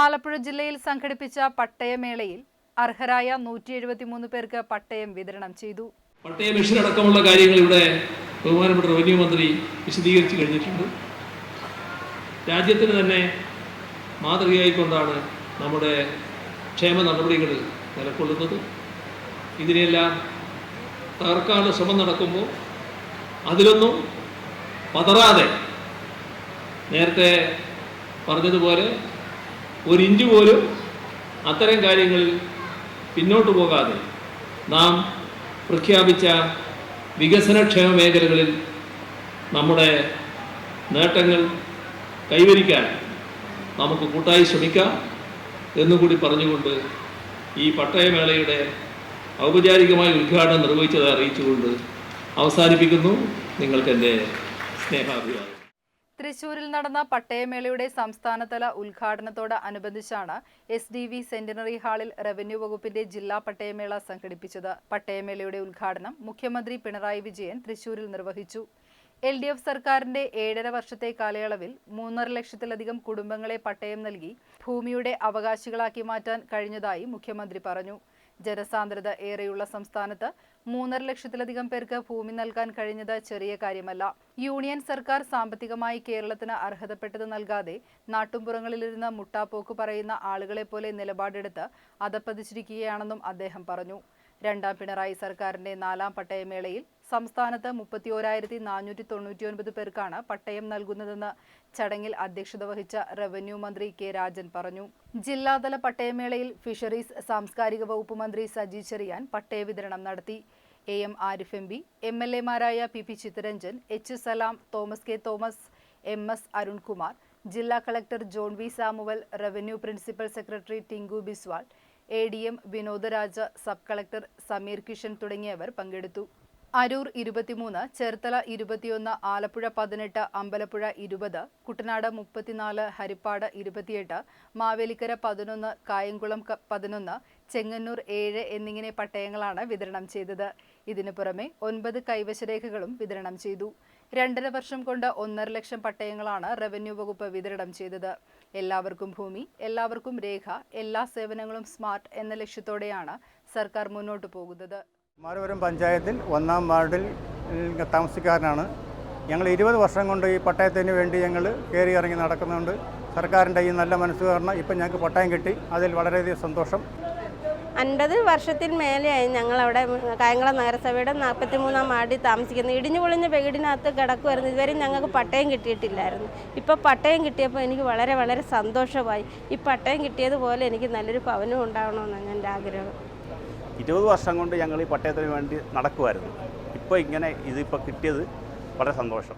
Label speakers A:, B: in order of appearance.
A: ആലപ്പുഴ ജില്ലയിൽ സംഘടിപ്പിച്ച പട്ടയമേളയിൽ അർഹരായ നൂറ്റി എഴുപത്തിമൂന്ന് പേർക്ക് പട്ടയം വിതരണം ചെയ്തു.
B: പട്ടയ മിഷൻ അടക്കമുള്ള കാര്യങ്ങൾ ഇവിടെ ബഹുമാനപ്പെട്ട റവന്യൂ മന്ത്രി വിശദീകരിച്ചു കഴിഞ്ഞിട്ടുണ്ട്. രാജ്യത്തിന് തന്നെ മാതൃകയായിക്കൊണ്ടാണ് നമ്മുടെ ക്ഷേമ നടപടികൾ നിലക്കൊള്ളുന്നത് ഇതിനെല്ലാം തകർക്കാനുള്ള ശ്രമം നടക്കുമ്പോൾ അതിലൊന്നും പതറാതെ നേരത്തെ പറഞ്ഞതുപോലെ ഒരു ഇഞ്ച് പോലും അത്തരം കാര്യങ്ങളിൽ പിന്നോട്ട് പോകാതെ നാം പ്രഖ്യാപിച്ച വികസനക്ഷേമ മേഖലകളിൽ നമ്മുടെ നേട്ടങ്ങൾ കൈവരിക്കാൻ നമുക്ക് കൂട്ടായി ശ്രമിക്കാം എന്നുകൂടി പറഞ്ഞുകൊണ്ട് ഈ പട്ടയമേളയുടെ ഔപചാരികമായ ഉദ്ഘാടനം നിർവഹിച്ചത് അറിയിച്ചുകൊണ്ട് അവസാനിപ്പിക്കുന്നു. നിങ്ങൾക്കെന്റെ സ്നേഹാഭിവാദം.
A: തൃശൂരിൽ നടന്ന പട്ടയമേളയുടെ സംസ്ഥാനതല ഉദ്ഘാടനത്തോട് അനുബന്ധിച്ചാണ് എസ് ഡി വി സെന്റിനറി ഹാളിൽ റവന്യൂ വകുപ്പിന്റെ ജില്ലാ പട്ടയമേള സംഘടിപ്പിച്ചത്. പട്ടയമേളയുടെ ഉദ്ഘാടനം മുഖ്യമന്ത്രി പിണറായി വിജയൻ തൃശൂരിൽ നിർവഹിച്ചു. എൽ ഡി എഫ് സർക്കാരിന്റെ ഏഴര വർഷത്തെ കാലയളവിൽ മൂന്നര ലക്ഷത്തിലധികം കുടുംബങ്ങളെ പട്ടയം നൽകി ഭൂമിയുടെ അവകാശികളാക്കി മാറ്റാൻ കഴിഞ്ഞതായി മുഖ്യമന്ത്രി പറഞ്ഞു. ജനസാന്ദ്രത ഏറെയുള്ള സംസ്ഥാനത്ത് മൂന്നര ലക്ഷത്തിലധികം പേർക്ക് ഭൂമി നൽകാൻ കഴിഞ്ഞത് ചെറിയ കാര്യമല്ല. യൂണിയൻ സർക്കാർ സാമ്പത്തികമായി കേരളത്തിന് അർഹതപ്പെട്ടത് നൽകാതെ നാട്ടുംപുറങ്ങളിലിരുന്ന് മുട്ടാപ്പോക്ക് പറയുന്ന ആളുകളെ പോലെ നിലപാടെടുത്ത് അതപ്പതിച്ചിരിക്കുകയാണെന്നും അദ്ദേഹം പറഞ്ഞു. രണ്ടാം പിണറായി സർക്കാരിന്റെ നാലാം പട്ടയമേളയിൽ സംസ്ഥാനത്ത് മുപ്പത്തിയോരായിരത്തി നാനൂറ്റി തൊണ്ണൂറ്റിയൊൻപത് പേർക്കാണ് പട്ടയം നൽകുന്നതെന്ന് ചടങ്ങിൽ അധ്യക്ഷത വഹിച്ച റവന്യൂ മന്ത്രി കെ രാജൻ പറഞ്ഞു. ജില്ലാതല പട്ടയമേളയിൽ ഫിഷറീസ് സാംസ്കാരിക വകുപ്പ് മന്ത്രി സജി ചെറിയാൻ പട്ടയ വിതരണം നടത്തി. A M Arif M P M L എമാരായ P P Chitharanjan H Salam Thomas K Thomas M S Arunkumar ജില്ലാ collector John V Samuel revenue principal secretary Tinku Biswal A D M Vinodaraja sub collector Sameer Kishan തുടങ്ങിയവർ പങ്കെടുത്തു. അരൂർ ഇരുപത്തിമൂന്ന് ചേർത്തല ഇരുപത്തിയൊന്ന് ആലപ്പുഴ പതിനെട്ട് അമ്പലപ്പുഴ ഇരുപത് കുട്ടനാട് മുപ്പത്തിനാല് ഹരിപ്പാട് ഇരുപത്തിയെട്ട് മാവേലിക്കര പതിനൊന്ന് കായംകുളം പതിനൊന്ന് ചെങ്ങന്നൂർ ഏഴ് എന്നിങ്ങനെ പട്ടയങ്ങളാണ് വിതരണം ചെയ്തത്. ഇതിനു പുറമെ ഒൻപത് കൈവശരേഖകളും വിതരണം ചെയ്തു. രണ്ടര വർഷം കൊണ്ട് ഒന്നര ലക്ഷം പട്ടയങ്ങളാണ് റവന്യൂ വകുപ്പ് വിതരണം ചെയ്തത്. എല്ലാവർക്കും ഭൂമി എല്ലാവർക്കും രേഖ എല്ലാ സേവനങ്ങളും സ്മാർട്ട് എന്ന ലക്ഷ്യത്തോടെയാണ് സർക്കാർ മുന്നോട്ടു പോകുന്നത്.
C: മാരവരം പഞ്ചായത്തിൽ ഒന്നാം വാർഡിൽ താമസക്കാരനാണ്. ഞങ്ങൾ ഇരുപത് വർഷം കൊണ്ട് ഈ പട്ടയത്തിന് വേണ്ടി ഞങ്ങൾ കയറി ഇറങ്ങി നടക്കുന്നുണ്ട്. സർക്കാരിന്റെ ഈ നല്ല മനസ്സ് കാരണം ഇപ്പം ഞങ്ങൾക്ക് പട്ടയം കിട്ടി. അതിൽ വളരെയധികം സന്തോഷം.
D: അൻപത് വർഷത്തിൽ മേലെയായി ഞങ്ങളവിടെ കായംകുളം നഗരസഭയുടെ നാൽപ്പത്തി മൂന്നാം വാർഡിൽ താമസിക്കുന്നത് ഇടിഞ്ഞു പൊളിഞ്ഞ വീടിനകത്ത് കിടക്കുമായിരുന്നു ഇതുവരെ ഞങ്ങൾക്ക് പട്ടയം കിട്ടിയിട്ടില്ലായിരുന്നു. ഇപ്പോൾ പട്ടയം കിട്ടിയപ്പോൾ എനിക്ക് വളരെ വളരെ സന്തോഷമായി. ഈ പട്ടയം കിട്ടിയതുപോലെ എനിക്ക് നല്ലൊരു ഭവനം ഉണ്ടാവണമെന്നാണ് എന്റെ ആഗ്രഹം.
E: ഇരുപത് വർഷം കൊണ്ട് ഞങ്ങൾ ഈ പട്ടയത്തിന് വേണ്ടി നടക്കുമായിരുന്നു ഇപ്പോൾ ഇങ്ങനെ ഇതിപ്പോൾ കിട്ടിയത് വളരെ സന്തോഷം.